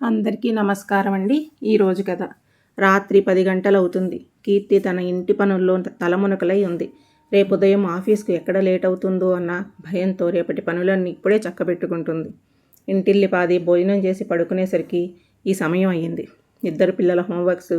అందరికీ నమస్కారం అండి ఈరోజు కథ. రాత్రి పది గంటలు అవుతుంది కీర్తి తన ఇంటి పనుల్లో తలమునకలై ఉంది. రేపు ఉదయం ఆఫీస్కు ఎక్కడ లేట్ అవుతుందో అన్న భయంతో రేపటి పనులన్నీ ఇప్పుడే చక్కబెట్టుకుంటుంది. ఇంటిల్లి పాది భోజనం చేసి పడుకునేసరికి ఈ సమయం అయ్యింది. ఇద్దరు పిల్లల హోంవర్క్స్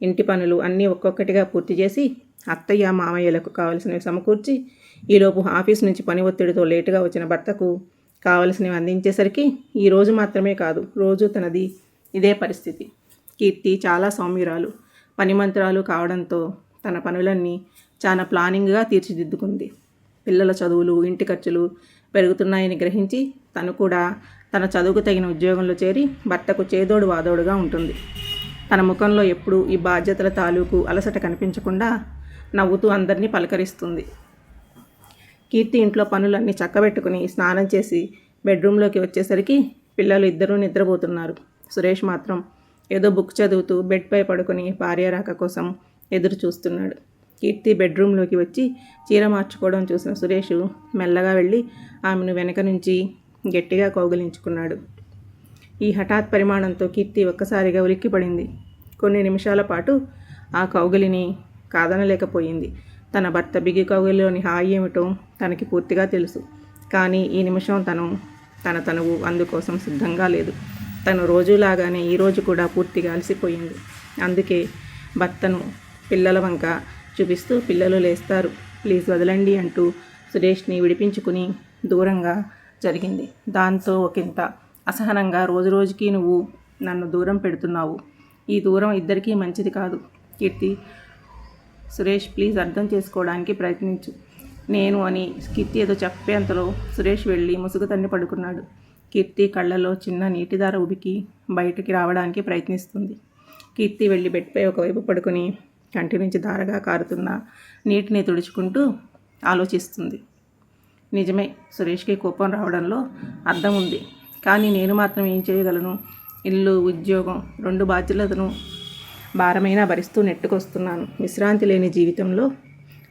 ఇంటి పనులు అన్నీ ఒక్కొక్కటిగా పూర్తి చేసి అత్తయ్య మామయ్యలకు కావలసినవి సమకూర్చి ఈలోపు ఆఫీస్ నుంచి పని ఒత్తిడితో లేటుగా వచ్చిన భర్తకు కావలసినవి అందించేసరికి ఈరోజు మాత్రమే కాదు రోజు తనది ఇదే పరిస్థితి. కీర్తి చాలా సౌమ్యురాలు. పనిమంత్రాలు కావడంతో తన పనులన్నీ చాలా ప్లానింగ్గా తీర్చిదిద్దుకుంది. పిల్లల చదువులు ఇంటి ఖర్చులు పెరుగుతున్నాయని గ్రహించి తను కూడా తన చదువుకు తగిన ఉద్యోగంలో చేరి భర్తకు చేదోడు వాదోడుగా ఉంటుంది. తన ముఖంలో ఎప్పుడూ ఈ బాధ్యతల తాలూకు అలసట కనిపించకుండా నవ్వుతూ అందరినీ పలకరిస్తుంది. కీర్తి ఇంట్లో పనులన్నీ చక్కబెట్టుకుని స్నానం చేసి బెడ్రూమ్లోకి వచ్చేసరికి పిల్లలు ఇద్దరూ నిద్రపోతున్నారు. సురేష్ మాత్రం ఏదో బుక్ చదువుతూ బెడ్పై పడుకొని భార్య రాక కోసం ఎదురు చూస్తున్నాడు కీర్తి బెడ్రూమ్లోకి వచ్చి చీర మార్చుకోవడం చూసిన సురేష్ మెల్లగా వెళ్ళి ఆమెను వెనక నుంచి గట్టిగా కౌగిలించుకున్నాడు. ఈ హఠాత్ పరిమాణంతో కీర్తి ఒక్కసారిగా ఉలిక్కిపడింది. కొన్ని నిమిషాల పాటు ఆ కౌగిలిని కాదనలేకపోయింది. తన భర్త బిగి కౌగిలిలోని హాయి ఏమిటో తనకి పూర్తిగా తెలుసు. కానీ ఈ నిమిషం తను తన తనువు అందుకోసం సిద్ధంగా లేదు. తను రోజులాగానే ఈరోజు కూడా పూర్తిగా అలసిపోయింది. అందుకే భర్తను పిల్లల వంక చూపిస్తూ పిల్లలు లేస్తారు. ప్లీజ్ వదలండి అంటూ సురేష్ని విడిపించుకుని దూరంగా జరిగింది. దాంతో ఒకంత అసహనంగా రోజు రోజుకి నువ్వు నన్ను దూరం పెడుతున్నావు. ఈ దూరం ఇద్దరికీ మంచిది కాదు. కీర్తి సురేష్ ప్లీజ్ అర్థం చేసుకోవడానికి ప్రయత్నించు. నేను అని కీర్తి ఏదో చెప్పేంతలో సురేష్ వెళ్ళి ముసుగు తన్ని పడుకున్నాడు. కీర్తి కళ్ళలో చిన్న నీటిదార ఉబికి బయటికి రావడానికి ప్రయత్నిస్తుంది. కీర్తి వెళ్ళి బెడ్పై ఒకవైపు పడుకొని కంటి నుంచి దారగా కారుతున్న నీటిని తుడుచుకుంటూ ఆలోచిస్తుంది. నిజమే సురేష్కి కోపం రావడంలో అర్థం ఉంది. కానీ నేను మాత్రం ఏం చేయగలను? ఇల్లు ఉద్యోగం రెండు బాధ్యతలను భారమైనా భరిస్తూ నెట్టుకొస్తున్నాను. విశ్రాంతి లేని జీవితంలో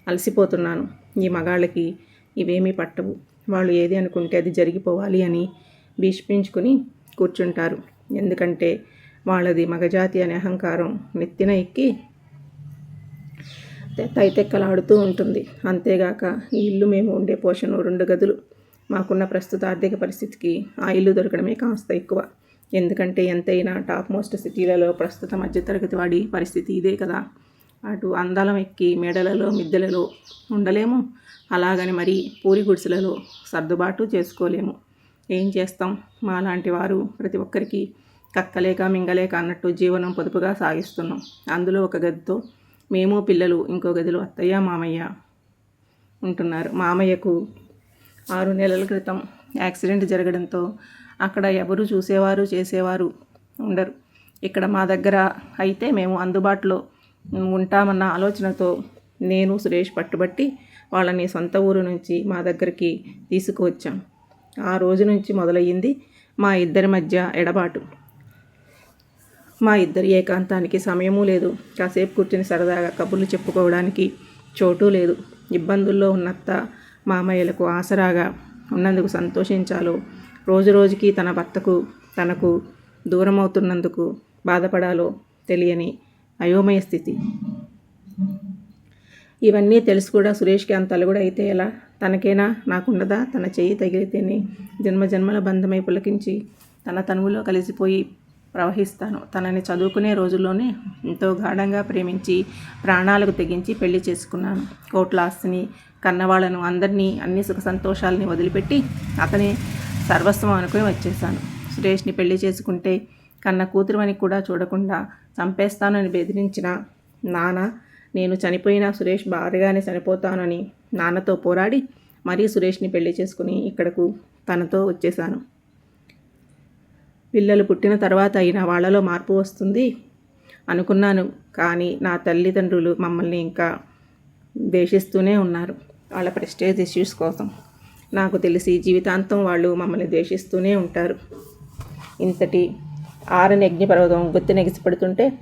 అలసిపోతున్నాను. ఈ మగాళ్ళకి ఇవేమీ పట్టవు. వాళ్ళు ఏది అనుకుంటే అది జరిగిపోవాలి అని భీష్మించుకుని కూర్చుంటారు. ఎందుకంటే వాళ్ళది మగజాతి అనే అహంకారం నెత్తిన ఎక్కి తైతెక్కలాడుతూ ఉంటుంది. అంతేగాక ఈ ఇల్లు మేము ఉండే పోషణ రెండు గదులు. మాకున్న ప్రస్తుత ఆర్థిక పరిస్థితికి ఆ ఇల్లు దొరకడమే కాస్త ఎక్కువ. ఎందుకంటే ఎంతైనా టాప్ మోస్ట్ సిటీలలో ప్రస్తుత మధ్యతరగతి వాడి పరిస్థితి ఇదే కదా. అటు అందాలం ఎక్కి మేడలలో మిద్దెలలో ఉండలేము. అలాగని మరి పూరి గుడిసెలలో సర్దుబాటు చేసుకోలేము. ఏం చేస్తాం? మా లాంటి వారు ప్రతి ఒక్కరికి కక్కలేక మింగలేక అన్నట్టు జీవనం పొదుపుగా సాగిస్తున్నాం. అందులో ఒక గదితో మేము పిల్లలు ఇంకో గదిలో అత్తయ్య మామయ్య ఉంటున్నారు. మామయ్యకు ఆరు నెలల క్రితం యాక్సిడెంట్ జరగడంతో అక్కడ ఎవరు చూసేవారు చేసేవారు ఉండరు. ఇక్కడ మా దగ్గర అయితే మేము అందుబాటులో ఉంటామన్న ఆలోచనతో నేను సురేష్ పట్టుబట్టి వాళ్ళని సొంత ఊరు నుంచి మా దగ్గరికి తీసుకువచ్చాం. ఆ రోజు నుంచి మొదలయ్యింది మా ఇద్దరి మధ్య ఎడబాటు. మా ఇద్దరి ఏకాంతానికి సమయము లేదు. కాసేపు కూర్చుని సరదాగా కబుర్లు చెప్పుకోవడానికి చోటు లేదు. ఇబ్బందుల్లో ఉన్నత్త మామయ్యలకు ఆసరాగా ఉన్నందుకు సంతోషించాలో రోజు రోజుకి తన భర్తకు తనకు దూరం అవుతున్నందుకు బాధపడాలో తెలియని అయోమయ స్థితి. ఇవన్నీ తెలుసు కూడా సురేష్కి అంత అలుగుడు అయితే ఎలా? తనకేనా? నాకుండదా? తన చెయ్యి తగిలితేనే జన్మ జన్మల బంధమై పులకించి తన తనువులో కలిసిపోయి ప్రవహిస్తాను. తనని చదువుకునే రోజుల్లోనే ఎంతో గాఢంగా ప్రేమించి ప్రాణాలకు తెగించి పెళ్ళి చేసుకున్నాను. కోట్ల ఆస్తిని కన్నవాళ్ళను అందరినీ అన్ని సుఖ సంతోషాలని వదిలిపెట్టి అతనే సర్వస్వం అనుకుని వచ్చేసాను సురేష్ని పెళ్ళి చేసుకుంటే కన్న కూతురువని కూడా చూడకుండా చంపేస్తానని బెదిరించిన నాన్న నేను చనిపోయినా సురేష్ భార్యగానే చనిపోతానని నాన్నతో పోరాడి మరీ సురేష్ని పెళ్ళి చేసుకుని ఇక్కడకు తనతో వచ్చేసాను పిల్లలు పుట్టిన తర్వాత అయినా వాళ్ళలో మార్పు వస్తుంది అనుకున్నాను కానీ నా తల్లిదండ్రులు మమ్మల్ని ఇంకా ద్వేషిస్తూనే ఉన్నారు. వాళ్ళ ప్రెస్టేజ్ ఇష్యూస్ కోసం. నాకు తెలిసి జీవితాంతం వాళ్ళు మమ్మల్ని ద్వేషిస్తూనే ఉంటారు. ఇంతటి ఆరని అగ్నిపర్వతం గుత్తి నెగిసిపెడుతుంటే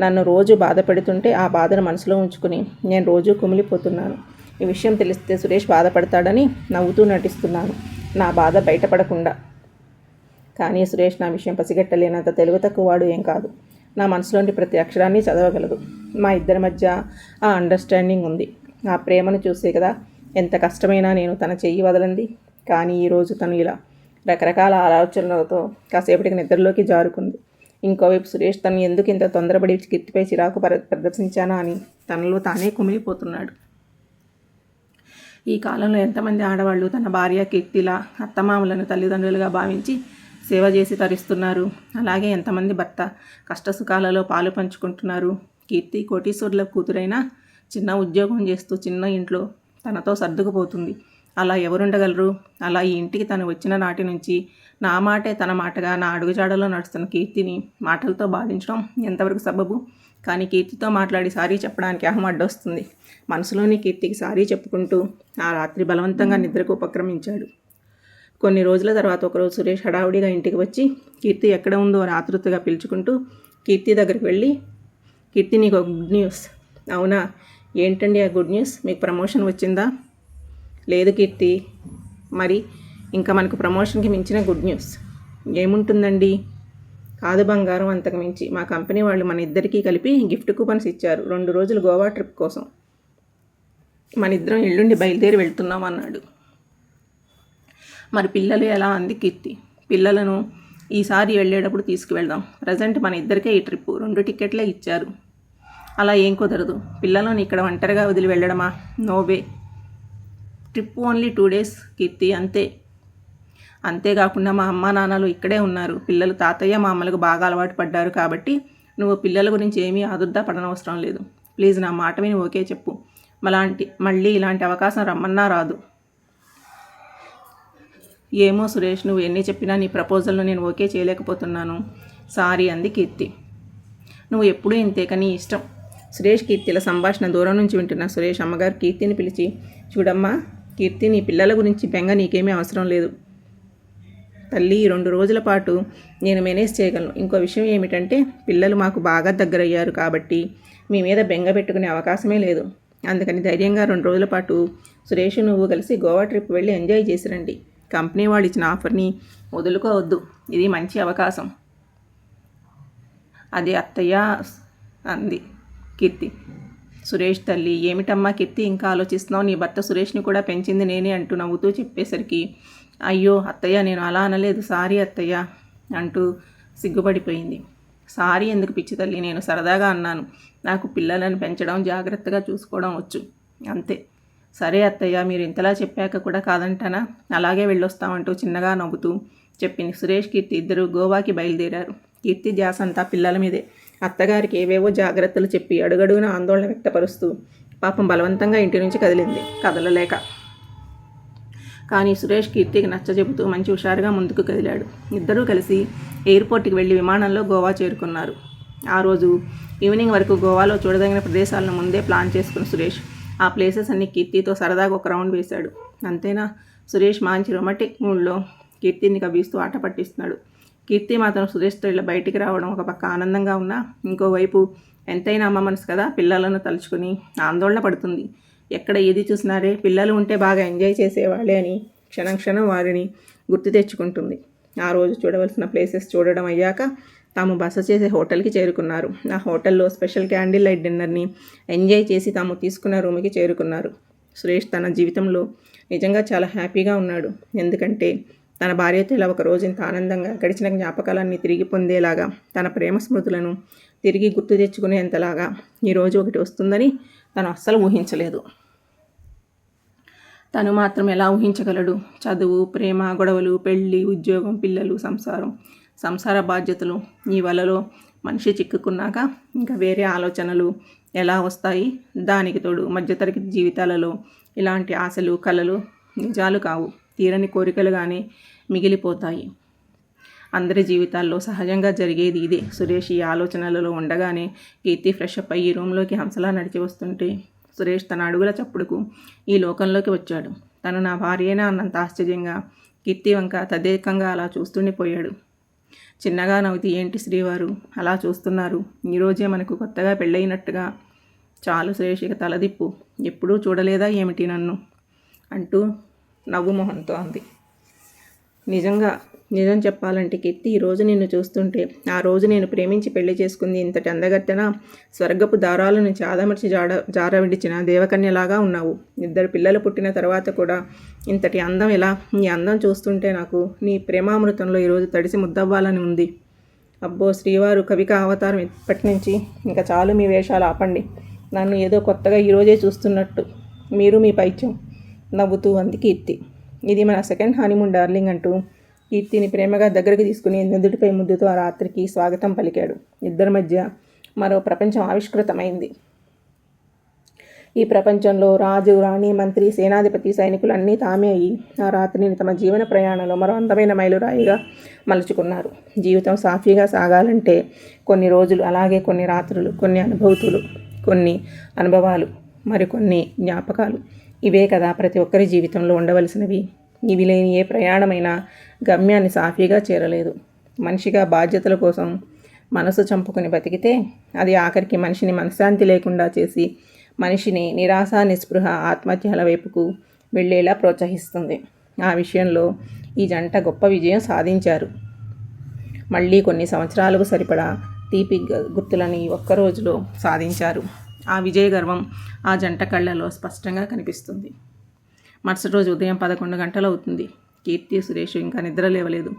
నన్ను రోజు బాధ పెడుతుంటే ఆ బాధను మనసులో ఉంచుకుని నేను రోజు కుమిలిపోతున్నాను. ఈ విషయం తెలిస్తే సురేష్ బాధపడతాడని నవ్వుతూ నటిస్తున్నాను. నా బాధ బయటపడకుండా. కానీ సురేష్ నా విషయం పసిగట్టలేనంత తెలుగు తక్కువ వాడు ఏం కాదు. నా మనసులోని ప్రతి అక్షరాన్ని చదవగలదు మా ఇద్దరి మధ్య ఆ అండర్స్టాండింగ్ ఉంది. ఆ ప్రేమను చూసే కదా ఎంత కష్టమైనా నేను తన చెయ్యి వదలంది కానీ ఈరోజు తను ఇలా రకరకాల ఆలోచనలతో కాసేపటికి నిద్రలోకి జారుకుంది. ఇంకోవైపు సురేష్ తను ఎందుకు ఇంత తొందరపడి కీర్తిపై చిరాకు ప్రదర్శించానా అని తనలో తానే కుమిలిపోతున్నాడు. ఈ కాలంలో ఎంతమంది ఆడవాళ్ళు తన భార్య కీర్తిలా అత్తమామలను తల్లిదండ్రులుగా భావించి సేవ చేసి తరిస్తున్నారు. అలాగే ఎంతమంది భర్త కష్టసుఖాలలో పాలు పంచుకుంటున్నారు. కీర్తి కోటీశ్వరుల కూతురైన చిన్న ఉద్యోగం చేస్తూ చిన్న ఇంట్లో తనతో సర్దుకుపోతుంది. అలా ఎవరుండగలరు? అలా ఈ ఇంటికి తను వచ్చిన నాటి నుంచి నా మాటే తన మాటగా నా అడుగుజాడలో నడుస్తున్న కీర్తిని మాటలతో బాధించడం ఎంతవరకు సబబు? కానీ కీర్తితో మాట్లాడి సారీ చెప్పడానికి అహం అడ్డొస్తుంది. మనసులోని కీర్తికి సారీ చెప్పుకుంటూ ఆ రాత్రి బలవంతంగా నిద్రకు ఉపక్రమించాడు. కొన్ని రోజుల తర్వాత ఒకరోజు సురేష్ హడావుడిగా ఇంటికి వచ్చి కీర్తి ఎక్కడ ఉందో అని ఆతృతగా పిలుచుకుంటూ కీర్తి దగ్గరికి వెళ్ళి కీర్తి నీకు గుడ్ న్యూస్. అవునా? ఏంటండి ఆ గుడ్ న్యూస్? మీకు ప్రమోషన్ వచ్చిందా? లేదు కీర్తి. మరి ఇంకా మనకు ప్రమోషన్కి మించిన గుడ్ న్యూస్. ఏముంటుందండి? కాదు బంగారం అంతకు మించి. మా కంపెనీ వాళ్ళు మన ఇద్దరికీ కలిపి గిఫ్ట్ కూపన్స్ ఇచ్చారు. రెండు రోజులు గోవా ట్రిప్ కోసం. మన ఇద్దరం ఎల్లుండి బయలుదేరి వెళ్తున్నాం అన్నాడు. మరి పిల్లలు ఎలా అంది కీర్తి. పిల్లలను ఈసారి వెళ్ళేటప్పుడు తీసుకువెళ్దాం. ప్రజెంట్ మన ఇద్దరికే ఈ ట్రిప్. రెండు టికెట్లే ఇచ్చారు. అలా ఏం కుదరదు. పిల్లలను ఇక్కడ ఒంటరిగా వదిలి వెళ్ళడమా? No way trip only two days Keerthi అంతే. అంతేకాకుండా మా అమ్మ నాన్నలు ఇక్కడే ఉన్నారు. పిల్లలు తాతయ్య మా అమ్మలకు బాగా అలవాటు పడ్డారు కాబట్టి నువ్వు పిల్లల గురించి ఏమీ ఆదుర్దా పడనవసరం లేదు. ప్లీజ్ నా మాట విని ఓకే చెప్పు. మలాంటి మళ్ళీ ఇలాంటి అవకాశం రమ్మన్నా రాదు. ఏమో సురేష్ నువ్వు ఎన్ని చెప్పినా నీ ప్రపోజల్ను నేను ఓకే చేయలేకపోతున్నాను. సారీ అంది కీర్తి. నువ్వు ఎప్పుడూ ఇంతే కానీ ఇష్టం. సురేష్ కీర్తిల సంభాషణ దూరం నుంచి వింటున్న సురేష్ అమ్మగారు కీర్తిని పిలిచి చూడమ్మా కీర్తి నీ పిల్లల గురించి బెంగ నీకేమీ అవసరం లేదు. తల్లి రెండు రోజుల పాటు నేను మేనేజ్ చేయగలను. ఇంకో విషయం ఏమిటంటే పిల్లలు మాకు బాగా దగ్గరయ్యారు కాబట్టి మీ మీద బెంగ పెట్టుకునే అవకాశమే లేదు. అందుకని ధైర్యంగా రెండు రోజుల పాటు సురేష్ నువ్వు కలిసి గోవా ట్రిప్ వెళ్ళి ఎంజాయ్ చేసి రండి. కంపెనీ వాళ్ళు ఇచ్చిన ఆఫర్ని వదులుకోవద్దు. ఇది మంచి అవకాశం. అది అత్తయ్య అంది. కీర్తి. సురేష్ తల్లి ఏమిటమ్మా కీర్తి ఇంకా ఆలోచిస్తున్నావు? నీ భర్త సురేష్ని కూడా పెంచింది నేనే అంటూ నవ్వుతూ చెప్పేసరికి అయ్యో అత్తయ్య నేను అలా అనలేదు. సారీ అత్తయ్య అంటూ సిగ్గుపడిపోయింది. సారీ ఎందుకు పిచ్చి తల్లి? నేను సరదాగా అన్నాను. నాకు పిల్లలను పెంచడం జాగ్రత్తగా చూసుకోవడం వచ్చు. అంతే. సరే అత్తయ్య మీరు ఇంతలా చెప్పాక కూడా కాదంటానా? అలాగే వెళ్ళొస్తామంటూ చిన్నగా నవ్వుతూ చెప్పింది. సురేష్ కీర్తి ఇద్దరు గోవాకి బయలుదేరారు. కీర్తి ధ్యాస అంతా పిల్లల మీదే. అత్తగారికి ఏవేవో జాగ్రత్తలు చెప్పి అడుగడుగున ఆందోళన వ్యక్తపరుస్తూ పాపం బలవంతంగా ఇంటి నుంచి కదిలింది. కదలలేక. కానీ సురేష్ కీర్తికి నచ్చజెబుతూ మంచి హుషారుగా ముందుకు కదిలాడు. ఇద్దరూ కలిసి ఎయిర్పోర్ట్కి వెళ్ళి విమానంలో గోవా చేరుకున్నారు. ఆ రోజు ఈవినింగ్ వరకు గోవాలో చూడదగిన ప్రదేశాలను ముందే ప్లాన్ చేసుకున్న సురేష్ ఆ ప్లేసెస్ అన్ని కీర్తితో సరదాగా ఒక రౌండ్ వేశాడు. అంతేనా? సురేష్ మంచి రొమాటిక్ మూడ్లో కీర్తిని కవ్విస్తూ ఆట పట్టిస్తున్నాడు. కీర్తి మాత్రం సురేష్తో ఇలా బయటికి రావడం ఒక పక్క ఆనందంగా ఉన్నా ఇంకోవైపు ఎంతైనా అమ్మ మనసు కదా పిల్లలను తలుచుకుని ఆందోళన పడుతుంది. ఎక్కడ ఏది చూసినారే పిల్లలు ఉంటే బాగా ఎంజాయ్ చేసేవాళ్ళే అని క్షణం క్షణం వారిని గుర్తు తెచ్చుకుంటుంది. ఆ రోజు చూడవలసిన ప్లేసెస్ చూడడం అయ్యాక తాము బస చేసే హోటల్కి చేరుకున్నారు. ఆ హోటల్లో స్పెషల్ క్యాండిల్ లైట్ డిన్నర్ని ఎంజాయ్ చేసి తాము తీసుకున్న రూమ్కి చేరుకున్నారు. సురేష్ తన జీవితంలో నిజంగా చాలా హ్యాపీగా ఉన్నాడు. ఎందుకంటే తన భార్యతో ఇలా ఒక రోజు ఇంత ఆనందంగా గడిచిన జ్ఞాపకాలన్నీ తిరిగి పొందేలాగా తన ప్రేమ స్మృతులను తిరిగి గుర్తు తెచ్చుకునేంతలాగా ఈరోజు ఒకటి వస్తుందని తను అస్సలు ఊహించలేదు. తను మాత్రం ఎలా ఊహించగలడు? చదువు ప్రేమ గొడవలు పెళ్ళి ఉద్యోగం పిల్లలు సంసారం సంసార బాధ్యతలు ఈ వలలో మనిషి చిక్కుకున్నాక ఇంకా వేరే ఆలోచనలు ఎలా వస్తాయి? దానికి తోడు మధ్యతరగతి జీవితాలలో ఇలాంటి ఆశలు కలలు నిజాలు కావు. తీరని కోరికలుగానే మిగిలిపోతాయి. అందరి జీవితాల్లో సహజంగా జరిగేది ఇదే. సురేష్ ఈ ఆలోచనలలో ఉండగానే కీర్తి ఫ్రెష్ అప్ అయ్యి రూమ్లోకి హంసలా నడిచి వస్తుంటే సురేష్ తన అడుగుల చప్పుడుకు ఈ లోకంలోకి వచ్చాడు. తను నా భార్యేనా అన్నంత ఆశ్చర్యంగా కీర్తి వంక తదేకంగా అలా చూస్తుండిపోయాడు చిన్నగా నవ్వుతూ ఏంటి శ్రీవారు? అలా చూస్తున్నారు. ఈరోజే మనకు కొత్తగా పెళ్ళయినట్టుగా. చాలు సురేష్ ఇక తలదిప్పు. ఎప్పుడూ చూడలేదా ఏమిటి నన్ను? అంటూ నవ్వు మొహంతో అంది నిజంగా నిజం చెప్పాలంటే కీర్తి ఈరోజు నిన్ను చూస్తుంటే ఆ రోజు నేను ప్రేమించి పెళ్ళి చేసుకుంది ఇంతటి అందగట్టన స్వర్గపు దారాల నుంచి ఆదమర్చి జాడ జారవిడిచిన దేవకన్యలాగా ఉన్నావు. ఇద్దరు పిల్లలు పుట్టిన తర్వాత కూడా ఇంతటి అందం ఎలా? నీ అందం చూస్తుంటే నాకు నీ ప్రేమామృతంలో ఈరోజు తడిసి ముద్దవ్వాలని ఉంది. అబ్బో శ్రీవారు కవిక అవతారం ఇప్పటి నుంచి ఇంకా చాలు మీ వేషాలు ఆపండి. నన్ను ఏదో కొత్తగా ఈరోజే చూస్తున్నట్టు. మీరు మీ పైత్యం. నవ్వుతూ అంది కీర్తి. ఇది మన సెకండ్ హనీమూన్ డార్లింగ్ అంటూ కీర్తిని ప్రేమగా దగ్గరికి తీసుకుని నుదుటిపై ముద్దుతో ఆ రాత్రికి స్వాగతం పలికాడు. ఇద్దరి మధ్య మరో ప్రపంచం ఆవిష్కృతమైంది. ఈ ప్రపంచంలో రాజు రాణి మంత్రి సేనాధిపతి సైనికులు అన్నీ తామే అయి ఆ రాత్రిని తమ జీవన ప్రయాణంలో మరో అందమైన మైలురాయిగా మలుచుకున్నారు. జీవితం సాఫీగా సాగాలంటే కొన్ని రోజులు అలాగే కొన్ని రాత్రులు కొన్ని అనుభూతులు కొన్ని అనుభవాలు మరికొన్ని జ్ఞాపకాలు ఇవే కదా ప్రతి ఒక్కరి జీవితంలో ఉండవలసినవి. ఇవి లేని ఏ ప్రయాణమైనా గమ్యాన్ని సాఫీగా చేరలేదు. మనిషిగా బాధ్యతల కోసం మనసు చంపుకుని బతికితే అది ఆఖరికి మనిషిని మనశ్శాంతి లేకుండా చేసి మనిషిని నిరాశ నిస్పృహ ఆత్మహత్యల వైపుకు వెళ్ళేలా ప్రోత్సహిస్తుంది. ఆ విషయంలో ఈ జంట గొప్ప విజయం సాధించారు. మళ్ళీ కొన్ని సంవత్సరాలకు సరిపడా తీపి గుర్తులని ఒక్క రోజులో సాధించారు. ఆ విజయ గర్వం ఆ జంట కళ్ళలో స్పష్టంగా కనిపిస్తుంది. మరుసటి రోజు ఉదయం పదకొండు గంటలు అవుతుంది కీర్తి సురేష్ ఇంకా నిద్ర లేవలేదు.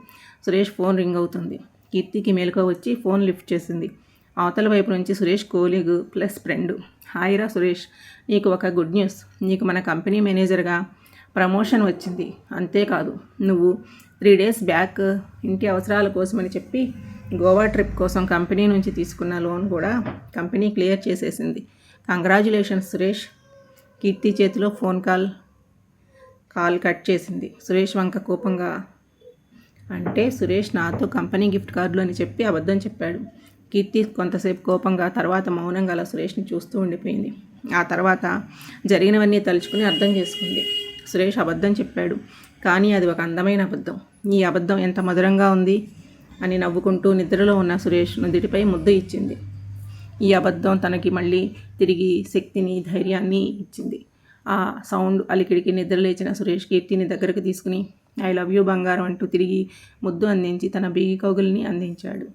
సురేష్ ఫోన్ రింగ్ అవుతుంది. కీర్తికి మేలుకో వచ్చి ఫోన్ లిఫ్ట్ చేసింది. అవతల వైపు నుంచి సురేష్ కోలీగ్ ప్లస్ ఫ్రెండ్. హాయిరా సురేష్ నీకు ఒక గుడ్ న్యూస్. నీకు మన కంపెనీ మేనేజర్గా ప్రమోషన్ వచ్చింది. అంతేకాదు నువ్వు త్రీ డేస్ బ్యాక్ ఇంటి అవసరాల కోసమని చెప్పి గోవా ట్రిప్ కోసం కంపెనీ నుంచి తీసుకున్న లోన్ కూడా కంపెనీ క్లియర్ చేసేసింది. కంగ్రాచులేషన్స్ సురేష్. కీర్తి చేతిలో ఫోన్ కాల్ కాల్ కట్ చేసింది. సురేష్ వంక కోపంగా అంటే సురేష్ నాతో కంపెనీ గిఫ్ట్ కార్డులు అని చెప్పి అబద్ధం చెప్పాడు. కీర్తి కొంతసేపు కోపంగా తర్వాత మౌనంగా అలా సురేష్ని చూస్తూ ఉండిపోయింది. ఆ తర్వాత జరిగినవన్నీ తలుచుకుని అర్థం చేసుకుంది. సురేష్ అబద్ధం చెప్పాడు. కానీ అది ఒక అందమైన అబద్ధం. ఈ అబద్ధం ఎంత మధురంగా ఉంది? అని నవ్వుకుంటూ నిద్రలో ఉన్న సురేష్ నుదుటిపై ముద్ద ఇచ్చింది. ఈ అబద్ధం తనకి మళ్ళీ తిరిగి శక్తిని ధైర్యాన్ని ఇచ్చింది. ఆ సౌండ్ అలికిడికి నిద్రలేచిన సురేష్ కీర్తిని దగ్గరకు తీసుకుని ఐ లవ్ యూ బంగారం అంటూ తిరిగి ముద్దు అందించి తన బీగి కౌగుల్ని అందించాడు.